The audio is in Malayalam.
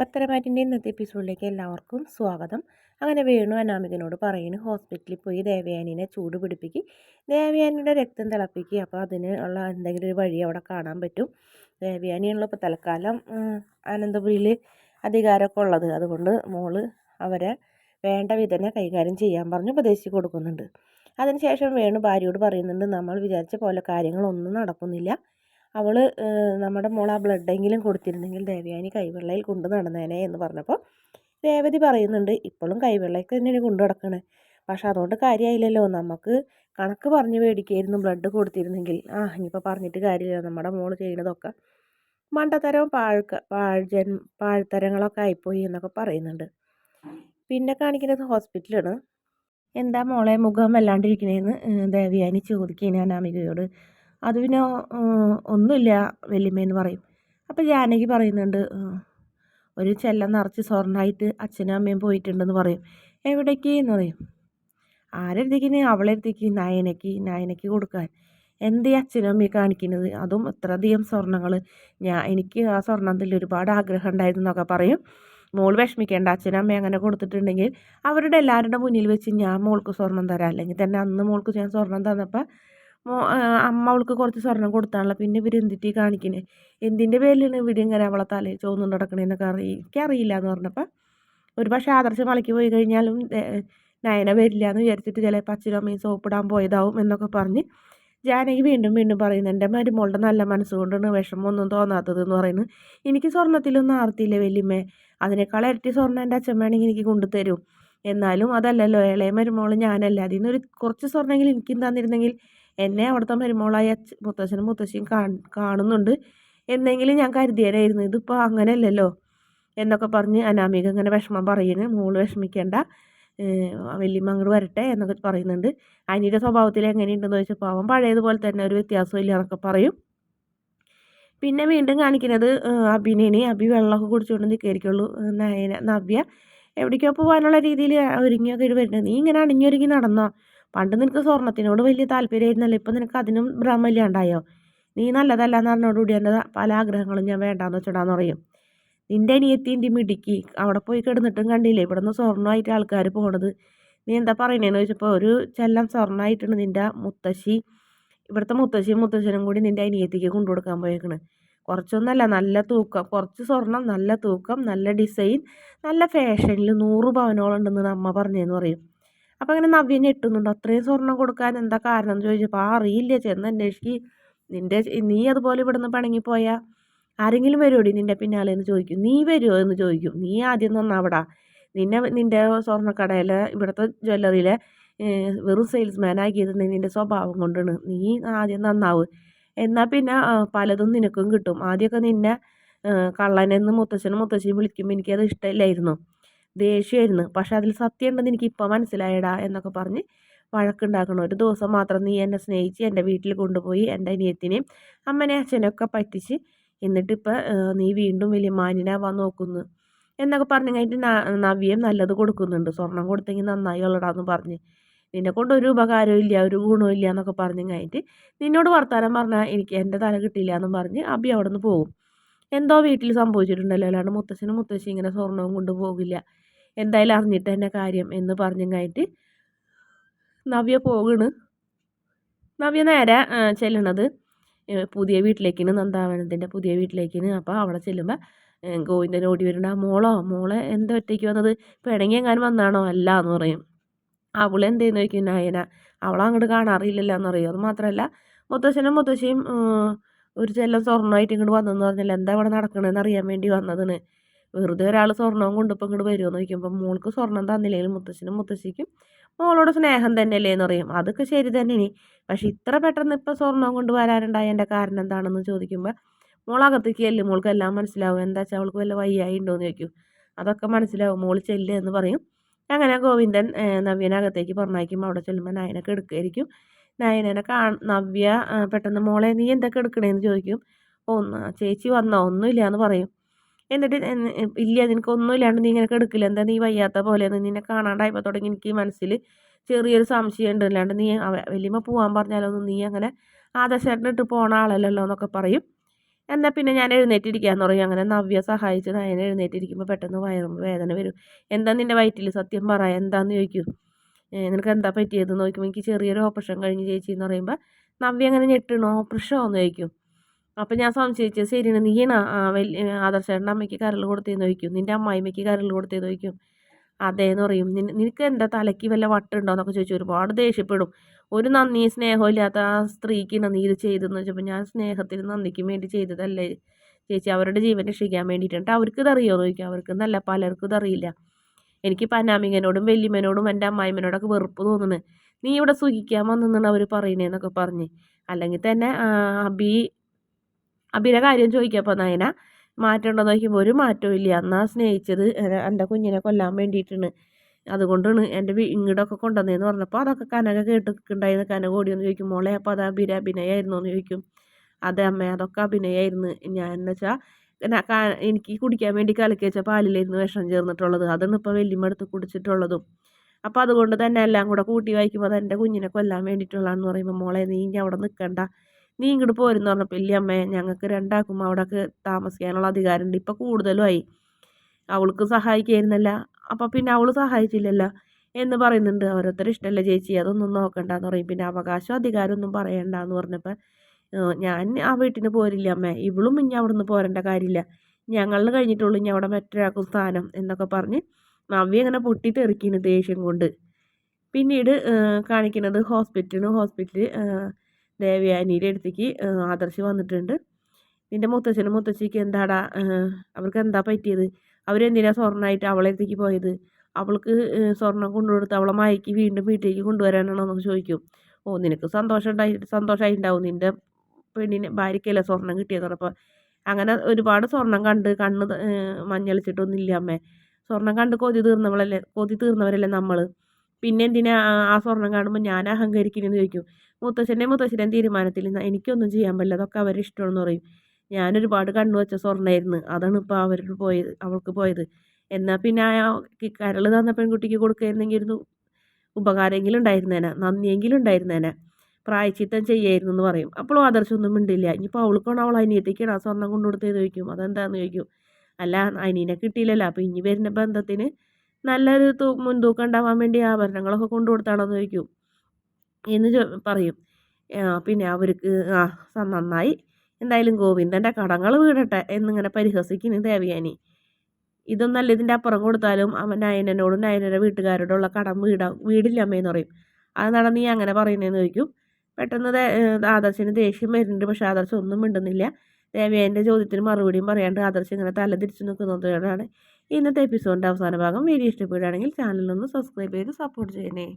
പത്തരമാറ്റിന്റെ ഇന്നത്തെ എപ്പിസോഡിലേക്ക് എല്ലാവർക്കും സ്വാഗതം. അങ്ങനെ വേണു അനാമികനോട് പറയുന്നു ഹോസ്പിറ്റലിൽ പോയി ദേവയാനിനെ ചൂട് പിടിപ്പിക്കുക ദേവയാനിയുടെ രക്തം തിളപ്പിക്കുക അപ്പോൾ അതിന് ഉള്ള എന്തെങ്കിലും ഒരു വഴി അവിടെ കാണാൻ പറ്റും. ദേവയാനിയുള്ള ഇപ്പോൾ തൽക്കാലം അനന്തപുരിയിൽ അധികാരമൊക്കെ ഉള്ളത്. അതുകൊണ്ട് മോൾ അവരെ വേണ്ട വിധനെ കൈകാര്യം ചെയ്യാൻ പറഞ്ഞ് ഉപദേശിച്ച് കൊടുക്കുന്നുണ്ട്. അതിനുശേഷം വേണു ഭാര്യയോട് പറയുന്നുണ്ട് നമ്മൾ വിചാരിച്ച പോലെ കാര്യങ്ങളൊന്നും നടക്കുന്നില്ല. അവൾ നമ്മുടെ മോൾ ആ ബ്ലഡെങ്കിലും കൊടുത്തിരുന്നെങ്കിൽ ദേവയാനി കൈവെള്ളയിൽ കൊണ്ട് നടന്നേനെ എന്ന് പറഞ്ഞപ്പോൾ രേവതി പറയുന്നുണ്ട് ഇപ്പോഴും കൈവെള്ളയ്ക്ക് തന്നെയാണ് കൊണ്ടു നടക്കണേ. പക്ഷെ അതുകൊണ്ട് കാര്യമായില്ലല്ലോ നമുക്ക് കണക്ക് പറഞ്ഞ് മേടിക്കായിരുന്നു ബ്ലഡ് കൊടുത്തിരുന്നെങ്കിൽ. ആ ഇനിയിപ്പോൾ പറഞ്ഞിട്ട് കാര്യമില്ല. നമ്മുടെ മോൾ ചെയ്യുന്നതൊക്കെ മണ്ടത്തരം പാഴ്ക്ക പാഴ്ജൻ പാഴ്ത്തരങ്ങളൊക്കെ ആയിപ്പോയി എന്നൊക്കെ പറയുന്നുണ്ട്. പിന്നെ കാണിക്കുന്നത് ഹോസ്പിറ്റലാണ്. എന്താ മോളെ മുഖം വല്ലാണ്ടിരിക്കണേന്ന് ദേവിയാനി ചോദിക്കുകയാണ് അനാമികയോട്. അത് പിന്നെ ഒന്നുമില്ല വലിയമ്മയെന്ന് പറയും. അപ്പം ജാനകി പറയുന്നുണ്ട് ഒരു ചെല്ലം നിറച്ച് സ്വർണമായിട്ട് അച്ഛനും അമ്മയും പോയിട്ടുണ്ടെന്ന് പറയും. എവിടേക്ക് എന്ന് പറയും. ആരെടുത്തേക്കിന് അവളെടുത്തേക്ക് നയനയ്ക്ക് നയനയ്ക്ക് കൊടുക്കാൻ. എന്തേ അച്ഛനും അമ്മയും കാണിക്കുന്നത്? അതും ഇത്രയധികം സ്വർണങ്ങൾ ഞാൻ എനിക്ക് ആ സ്വർണത്തിൽ ഒരുപാട് ആഗ്രഹം ഉണ്ടായിരുന്നു എന്നൊക്കെ പറയും. മോൾ വിഷമിക്കേണ്ട അച്ഛനും അമ്മയും അങ്ങനെ കൊടുത്തിട്ടുണ്ടെങ്കിൽ അവരുടെ എല്ലാവരുടെ മുന്നിൽ വെച്ച് ഞാൻ മോൾക്ക് സ്വർണം തരാം. അല്ലെങ്കിൽ തന്നെ അന്ന് മോൾക്ക് ഞാൻ സ്വർണം തന്നപ്പോൾ അമ്മ അവൾക്ക് കുറച്ച് സ്വർണം കൊടുത്താണല്ലോ. പിന്നെ ഇവർ കാണിക്കണേ? എന്തിന്റെ പേരിലാണ് ഇവരിങ്ങനെ അവളെ തലയിൽ ചോന്നുകൊണ്ട് നടക്കണേന്നൊക്കെ അറിയി എനിക്കറിയില്ല എന്ന് പറഞ്ഞപ്പോൾ ഒരു പക്ഷേ ആദർശം മലയ്ക്ക് പോയി കഴിഞ്ഞാലും നയന വരില്ല എന്ന് വിചാരിച്ചിട്ട് ചിലപ്പോൾ അച്ഛനും അമ്മയും സോപ്പിടാൻ പോയതാവും എന്നൊക്കെ പറഞ്ഞ് ജാനകി വീണ്ടും വീണ്ടും പറയുന്നു എന്റെ മരുമോളുടെ നല്ല മനസ്സുകൊണ്ടാണ് വിഷമമൊന്നും തോന്നാത്തത് എന്ന് പറയുന്നു. എനിക്ക് സ്വർണത്തിലൊന്നും ആർത്തിയില്ല വലിയമ്മേ. അതിനേക്കാൾ ഇരട്ടി സ്വർണം എന്റെ അച്ഛൻ വേണമെങ്കിൽ എനിക്ക് കൊണ്ടുതരും എന്നാലും അതല്ലല്ലോ ഇളയ മരുമോൾ ഞാനല്ല അതിൽ നിന്ന് ഒരു കുറച്ച് സ്വർണമെങ്കിൽ എനിക്കും തന്നിരുന്നെങ്കിൽ എന്നെ അവിടുത്തെ മരുമോളായ മുത്തശ്ശനും മുത്തശ്ശിയും കാണുന്നുണ്ട്. എന്നെങ്കിലും ഞാൻ കരുതിയാനായിരുന്നു. ഇതിപ്പോൾ അങ്ങനെയല്ലല്ലോ. എന്നൊക്കെ പറഞ്ഞ് അനാമിക ഇങ്ങനെ വിഷമം പറയുന്നു. മോൾ വിഷമിക്കേണ്ട. വല്യമ്മ അങ്ങോട്ട് വരട്ടെ എന്നൊക്കെ പറയുന്നുണ്ട്. അനിയുടെ സ്വഭാവത്തിൽ എങ്ങനെയുണ്ടെന്ന് ചോദിച്ചപ്പോൾ അവൻ പഴയതുപോലെ തന്നെ ഒരു വ്യത്യാസമില്ല എന്നൊക്കെ പറയും. പിന്നെ വീണ്ടും കാണിക്കുന്നത് അഭിനേനെ അഭി വെള്ളമൊക്കെ കുടിച്ചുകൊണ്ട് നിൽക്കായിരിക്കുള്ളൂ നയന നവ്യ എവിടേക്കോ പോകാനുള്ള രീതിയിൽ ഒരുങ്ങിയൊക്കെ വരുന്നത്. നീ ഇങ്ങനെ അണിഞ്ഞൊരുങ്ങി നടന്നോ? പണ്ട് നിനക്ക് സ്വർണത്തിനോട് വലിയ താല്പര്യമായിരുന്നല്ലോ ഇപ്പം നിനക്ക് അതിനും ഭ്രമമില്ലാണ്ടായോ നീ നല്ലതല്ല എന്ന് പറഞ്ഞോടുകൂടി എന്റെ പല ആഗ്രഹങ്ങളും ഞാൻ വേണ്ടാന്ന് വെച്ചിടാന്ന് പറയും. നിന്റെ അനിയത്തിന്റെ മിടിക്ക് അവിടെ പോയി കിടന്നിട്ടും കണ്ടില്ലേ? ഇവിടെ നിന്ന് സ്വർണമായിട്ട് ആൾക്കാർ പോണത്. നീ എന്താ പറയണേന്ന് ചോദിച്ചപ്പോൾ ഒരു ചെല്ലം സ്വർണമായിട്ടുണ്ട് നിന്റെ മുത്തശ്ശി ഇവിടുത്തെ മുത്തശ്ശിയും മുത്തശ്ശനും കൂടി നിന്റെ അനിയത്തിക്ക് കൊണ്ടു കൊടുക്കാൻ പോയേക്കണ്. കുറച്ചൊന്നല്ല നല്ല തൂക്കം കുറച്ച് സ്വർണം നല്ല തൂക്കം നല്ല ഡിസൈൻ നല്ല ഫാഷനിൽ നൂറ് പവനോളം ഉണ്ടെന്ന് അമ്മ പറഞ്ഞതെന്ന് പറയും. അപ്പോൾ അങ്ങനെ നവ്യ ഞെട്ടുന്നുണ്ട് അത്രയും സ്വർണം കൊടുക്കാൻ എന്താ കാരണം എന്ന് ചോദിച്ചപ്പോൾ ആ അറിയില്ല. ചെന്ന് അന്വേഷിക്ക്. നിന്റെ നീ അതുപോലെ ഇവിടുന്ന് പിണങ്ങിപ്പോയാൽ ആരെങ്കിലും വരുമോടി നിന്റെ പിന്നാലെ? എന്ന് ചോദിക്കും. നീ വരുമോ എന്ന് ചോദിക്കും. നീ ആദ്യം നന്നാവടാ നിന്നെ നിന്റെ സ്വർണക്കടയിലെ ഇവിടുത്തെ ജ്വല്ലറിയിലെ വെറും സെയിൽസ്മാൻ ആക്കിയത് നിന്റെ സ്വഭാവം കൊണ്ടാണ്. നീ ആദ്യം നന്നാവ്. എന്നാൽ പിന്നെ പലതും നിനക്കും കിട്ടും. ആദ്യമൊക്കെ നിന്നെ കള്ളനെന്ന് മുത്തശ്ശനും മുത്തശ്ശിയും വിളിക്കുമ്പോൾ എനിക്കത് ഇഷ്ടമില്ലായിരുന്നു. ദേഷ്യമായിരുന്നു. പക്ഷെ അതിൽ സത്യം ഉണ്ടെന്ന് എനിക്ക് ഇപ്പം മനസ്സിലായടാ എന്നൊക്കെ പറഞ്ഞ് വഴക്കുണ്ടാക്കണം ഒരു ദിവസം മാത്രം നീ എന്നെ സ്നേഹിച്ച് എന്റെ വീട്ടിൽ കൊണ്ടുപോയി എന്റെ അനിയത്തിനെയും അമ്മനെ അച്ഛനെയൊക്കെ പറ്റിച്ച് എന്നിട്ട് എന്നിട്ടിപ്പോൾ നീ വീണ്ടും വലിയ മാന്യനാവാൻ നോക്കുന്നു എന്നൊക്കെ പറഞ്ഞു കഴിഞ്ഞിട്ട് നവ്യം നല്ലത് കൊടുക്കുന്നുണ്ട്. സ്വർണം കൊടുത്തെങ്കിൽ നന്നായി ഉള്ളടാന്ന് പറഞ്ഞ്. നിന്നെ കൊണ്ട് ഒരു ഉപകാരവും ഇല്ല ഒരു ഗുണവും ഇല്ല എന്നൊക്കെ പറഞ്ഞു കഴിഞ്ഞിട്ട് നിന്നോട് വർത്തമാനം പറഞ്ഞാൽ എനിക്ക് എന്റെ തല കിട്ടിയില്ല എന്നും പറഞ്ഞ് അബി അവിടെ നിന്ന് പോകും എന്തോ വീട്ടിൽ സംഭവിച്ചിട്ടുണ്ടല്ലോ. അല്ലാണ്ട് മുത്തശ്ശനും മുത്തശ്ശി ഇങ്ങനെ സ്വർണവും കൊണ്ട് പോകില്ല. എന്തായാലും അറിഞ്ഞിട്ട് തന്നെ കാര്യം എന്ന് കഴിഞ്ഞിട്ട് നവ്യ പോകണ് നവ്യ നേരെ ചെല്ലണത് പുതിയ വീട്ടിലേക്കിന് നന്ദാവനത്തിന്റെ പുതിയ വീട്ടിലേക്കിന് അപ്പോൾ അവിടെ ചെല്ലുമ്പോൾ ഗോവിന്ദൻ ഓടി വരണ്ട. മോളോ മോളെ എന്താ ഒറ്റയ്ക്ക് വന്നത്? പിണങ്ങി എങ്ങാനും വന്നാണോ അല്ല എന്ന് പറയും. അവൾ എന്തേന്ന് ചോദിക്കും? നയന അങ്ങോട്ട് കാണാറില്ലല്ലോ എന്ന് അത് മാത്രമല്ല മുത്തശ്ശനും മുത്തശ്ശിയും ഒരു ചെല്ലം സ്വർണമായിട്ട് ഇങ്ങോട്ട് വന്നെന്ന് പറഞ്ഞാൽ എന്താ ഇവിടെ നടക്കണമെന്ന് അറിയാൻ വേണ്ടി വന്നതാണ്. വെറുതെ ഒരാൾ സ്വർണവും കൊണ്ടിപ്പോൾ ഇങ്ങോട്ട് വരുമെന്ന് ചോദിക്കുമ്പോൾ മോൾക്ക് സ്വർണം തന്നില്ലെങ്കിലും മുത്തശ്ശനും മുത്തശ്ശിക്കും മോളോട് സ്നേഹം തന്നെയല്ലേ എന്ന് പറയും. അതൊക്കെ ശരി തന്നെ ഇനി. പക്ഷെ ഇത്ര പെട്ടെന്ന് ഇപ്പോൾ സ്വർണം കൊണ്ട് വരാനുണ്ടായ എന്റെ കാരണം എന്താണെന്ന് ചോദിക്കുമ്പോൾ മോളകത്തേക്ക് ചെല്ലും. മോൾക്ക് എല്ലാം മനസ്സിലാവും. എന്താ വെച്ചാൽ അവൾക്ക് വല്ല വയ്യായി ഉണ്ടോയെന്ന് ചോദിക്കും. അതൊക്കെ മനസ്സിലാവും. മോൾ ചെല്ലേ എന്ന് പറയും. അങ്ങനെ ഗോവിന്ദൻ നവ്യനകത്തേക്ക് പറഞ്ഞയക്കും. അവിടെ ചെല്ലുമ്പോൾ നയനൊക്കെ എടുക്കുമായിരിക്കും നയനനെ കാ നവ്യ പെട്ടെന്ന് മോളെ നീ എന്തൊക്കെ എടുക്കണേന്ന് ചോദിക്കും. ഒന്ന് ചേച്ചി വന്നോ? ഒന്നുമില്ല എന്ന് പറയും. എന്നിട്ട് ഇല്ല നിനക്കൊന്നും ഇല്ലാണ്ട് നീ ഇങ്ങനെ കിടക്കില്ല? എന്താ നീ വയ്യാത്ത പോലെ? നിന്നെ കാണാണ്ടായപ്പോൾ തുടങ്ങി എനിക്ക് മനസ്സിൽ ചെറിയൊരു സംശയം ഉണ്ട്. അല്ലാണ്ട് നീ വലിയമ്മ പോകാൻ പറഞ്ഞാലൊന്നും നീ അങ്ങനെ ആദർശേട്ടനിട്ട് പോണ ആളല്ലല്ലോ എന്നൊക്കെ പറയും. എന്നാൽ പിന്നെ ഞാൻ എഴുന്നേറ്റിരിക്കാന്ന് പറയും. അങ്ങനെ നവ്യ സഹായിച്ച് നയന എഴുന്നേറ്റിരിക്കുമ്പോൾ പെട്ടെന്ന് വയറും വേദന വരും. എന്താ നിന്റെ വയറ്റിൽ സത്യം പറ? എന്താന്ന് ചോദിക്കും? നിനക്ക് എന്താ പറ്റിയതെന്ന് നോക്കുമ്പോൾ എനിക്ക് ചെറിയൊരു ഓപ്പറേഷൻ കഴിഞ്ഞ് ചേച്ചി എന്ന് പറയുമ്പോൾ നവ്യ അങ്ങനെ ഞെട്ടണോ? ഓപ്പറേഷനോ എന്ന് ചോദിക്കും. അപ്പം ഞാൻ സംശയിച്ചു ശരിയാണ് നീയാണ് വലിയ ആദർശേട്ടന്റെ അമ്മയ്ക്ക് കരൾ കൊടുത്തേന്ന് ചോദിക്കും നിന്റെ അമ്മായിമ്മയ്ക്ക് കരൾ കൊടുത്തേന്ന് ചോദിക്കും? അതേന്ന് പറയും നിനക്ക് എന്റെ തലയ്ക്ക് വല്ല വട്ടുണ്ടോ എന്നൊക്കെ ചോദിച്ചു ഒരുപാട് ദേഷ്യപ്പെടും. ഒരു നന്ദി സ്നേഹവും ഇല്ലാത്ത ആ സ്ത്രീക്ക് നീ ഇത് ചെയ്തെന്ന് വെച്ചപ്പോൾ ഞാൻ സ്നേഹത്തിന് നന്ദിക്കും വേണ്ടി ചെയ്തതല്ലേ? ചേച്ചി അവരുടെ ജീവൻ രക്ഷിക്കാൻ വേണ്ടിയിട്ടുണ്ട് അവർക്ക് ഇതറിയോ ചോദിക്കും അവർക്ക് നല്ല പലർക്കും ഇതറിയില്ല എനിക്ക് പനാമികനോടും വല്യമ്മനോടും എന്റെ അമ്മായിമ്മനോടൊക്കെ വെറുപ്പ് തോന്നുന്നു. നീ ഇവിടെ സുഖിക്കാൻ വന്നെന്നാണ് അവർ പറയണേന്നൊക്കെ പറഞ്ഞ്. അല്ലെങ്കിൽ തന്നെ അബി അബിയുടെ കാര്യം ചോദിക്കപ്പോൾ നയന മാറ്റമുണ്ടോ? നോക്കിയപ്പോൾ ഒരു മാറ്റവും ഇല്ല. എന്നാ സ്നേഹിച്ചത് എന്റെ കുഞ്ഞിനെ കൊല്ലാൻ വേണ്ടിയിട്ടാണ്. അതുകൊണ്ടാണ് എന്റെ ഇങ്ങോട്ടൊക്കെ കൊണ്ടുവന്നതെന്ന് പറഞ്ഞപ്പോൾ അതൊക്കെ കനക കേട്ടിട്ടുണ്ടായിരുന്നു. കനക ഓടിയെന്ന് ചോദിക്കും മോളെ അപ്പോൾ അത് അഭിനയ അഭിനയമായിരുന്നു എന്ന് ചോദിക്കും. അതെ അമ്മ അതൊക്കെ അഭിനയമായിരുന്നു ഞാൻ എന്ന് വെച്ചാൽ എനിക്ക് കുടിക്കാൻ വേണ്ടി കലക്കി വെച്ച പാലിലായിരുന്നു വിഷം ചേർന്നിട്ടുള്ളത്. അതാണ് ഇപ്പോൾ വലിയമ്മ കുടിച്ചിട്ടുള്ളതും. അപ്പോൾ അതുകൊണ്ട് തന്നെ എല്ലാം കൂടെ കൂട്ടി വായിക്കുമ്പോൾ അത് എന്റെ കുഞ്ഞിനെ കൊല്ലാൻ വേണ്ടിയിട്ടുള്ളതാണെന്ന് പറയുമ്പോൾ മോളെ നീ അവിടെ നിൽക്കണ്ട നീ ഇങ്ങോട്ട് പോരുന്ന് പറഞ്ഞപ്പോൾ ഇല്ല അമ്മേ ഞങ്ങൾക്ക് രണ്ടാക്കും അവിടെയൊക്കെ താമസിക്കാനുള്ള അധികാരമുണ്ട് ഇപ്പോൾ കൂടുതലുമായി. അവൾക്ക് സഹായിക്കായിരുന്നല്ല. അപ്പോൾ പിന്നെ അവൾ സഹായിച്ചില്ലല്ലോ? എന്ന് പറയുന്നുണ്ട്. ഓരോരുത്തർ ഇഷ്ടമല്ല ചേച്ചി. അതൊന്നും നോക്കണ്ട എന്ന് പറയും. പിന്നെ അവകാശം അധികാരമൊന്നും പറയണ്ടെന്ന് പറഞ്ഞപ്പോൾ ഞാൻ ആ വീട്ടിന് പോരില്ല അമ്മേ. ഇവളും ഇനി അവിടെ നിന്ന് പോരേണ്ട കാര്യമില്ല ഞങ്ങളിൽ കഴിഞ്ഞിട്ടുള്ളൂ ഇനി അവിടെ മറ്റൊരാൾക്കും സ്ഥാനം എന്നൊക്കെ പറഞ്ഞ് നവ്യ ഇങ്ങനെ പൊട്ടിത്തെറിക്കുന്നു ദേഷ്യം കൊണ്ട്. പിന്നീട് കാണിക്കുന്നത് ഹോസ്പിറ്റലിന്. ഹോസ്പിറ്റലിൽ ദേവയാനിയുടെ അടുത്തേക്ക് ആദർശി വന്നിട്ടുണ്ട്. നിന്റെ മുത്തച്ഛനും മുത്തശ്ശിക്ക് എന്താടാ അവർക്ക് എന്താ പറ്റിയത്? അവരെന്തിനാ സ്വർണമായിട്ട് അവളെ അടുത്തേക്ക് പോയത്? അവൾക്ക് സ്വർണം കൊണ്ടുകൊടുത്ത് അവളെ മയക്കി വീണ്ടും വീട്ടിലേക്ക് കൊണ്ടുവരാനാണോ എന്നൊക്കെ ചോദിക്കും. ഓ നിനക്ക് സന്തോഷം ഉണ്ടായി സന്തോഷമായിട്ടുണ്ടാവും നിന്റെ പെണ്ണിന് ഭാര്യയ്ക്കല്ലേ സ്വർണം കിട്ടിയെന്ന് അങ്ങനെ ഒരുപാട് സ്വർണം കണ്ട് കണ്ണ് മഞ്ഞളിച്ചിട്ടൊന്നുമില്ല അമ്മേ. സ്വർണം കണ്ട് കൊതി തീർന്നവളല്ലേ കൊതി തീർന്നവരല്ലേ നമ്മൾ പിന്നെ എന്തിനാ ആ സ്വർണം കാണുമ്പോൾ ഞാൻ അഹങ്കരിക്കുന്നതെന്ന് ചോദിക്കും. മുത്തശ്ശന്റെ മുത്തശ്ശന്റെ തീരുമാനത്തിൽ എനിക്കൊന്നും ചെയ്യാൻ പറ്റില്ല. അതൊക്കെ അവരുടെ ഇഷ്ടമാണെന്ന് പറയും. ഞാനൊരുപാട് കണ്ണു വെച്ച സ്വർണമായിരുന്നു അതാണ് ഇപ്പോൾ അവർക്ക് പോയത് അവൾക്ക് പോയത്. എന്നാൽ പിന്നെ ആ കരൾ തന്ന പെൺകുട്ടിക്ക് കൊടുക്കായിരുന്നെങ്കിൽ ഒരു ഉപകാരമെങ്കിലും ഉണ്ടായിരുന്നേനെ. നന്ദിയെങ്കിലും ഉണ്ടായിരുന്നേനെ. പ്രായച്ചിത്തം ചെയ്യായിരുന്നു എന്ന് പറയും. അപ്പോഴും ആദർശമൊന്നും മിണ്ടില്ല. ഇനിയിപ്പോൾ അവൾക്കാണോ അവൾ അനിയത്തേക്കാണ് ആ സ്വർണം കൊണ്ടു കൊടുത്തതെന്ന് ചോദിക്കും. അതെന്താണെന്ന് ചോദിക്കും. അല്ല അനിയനെ കിട്ടിയില്ലല്ലോ. അപ്പോൾ ഇനി വരുന്ന ബന്ധത്തിന് നല്ലൊരു തൂ മുൻതൂക്കം ഉണ്ടാവാൻ വേണ്ടി ആഭരണങ്ങളൊക്കെ കൊണ്ടു കൊടുത്താണെന്ന് ചോദിക്കും. എന്ന് പറയും. പിന്നെ അവർക്ക് ആ നന്നായി. എന്തായാലും ഗോവിന്ദന്റെ കടങ്ങൾ വീടട്ടെ എന്നിങ്ങനെ പരിഹസിക്കുന്നു ദേവയാനി. ഇതൊന്നല്ല ഇതിന്റെ അപ്പുറം കൊടുത്താലും അവൻ നയനനോടും നയനന്റെ വീട്ടുകാരോടുള്ള കടം വീടാ വീടില്ല അമ്മയെന്ന് പറയും. അത് നീ അങ്ങനെ പറയുന്നതെന്ന് ചോദിക്കും. പെട്ടെന്ന് ആദർശിന് ദേഷ്യം വരുന്നുണ്ട് പക്ഷെ ആദർശം ഒന്നും മിണ്ടുന്നില്ല. ദേവയാന്റെ ചോദ്യത്തിന് മറുപടിയും പറയാണ്ട് ആദർശം ഇങ്ങനെ തല തിരിച്ചു നിൽക്കുന്നതുകൊണ്ടാണ് ഇന്നത്തെ എപ്പിസോഡിന്റെ അവസാന ഭാഗം വീഡിയോ ഇഷ്ടപ്പെടുകയാണെങ്കിൽ ചാനലൊന്ന് സബ്സ്ക്രൈബ് ചെയ്ത് സപ്പോർട്ട് ചെയ്യണേ.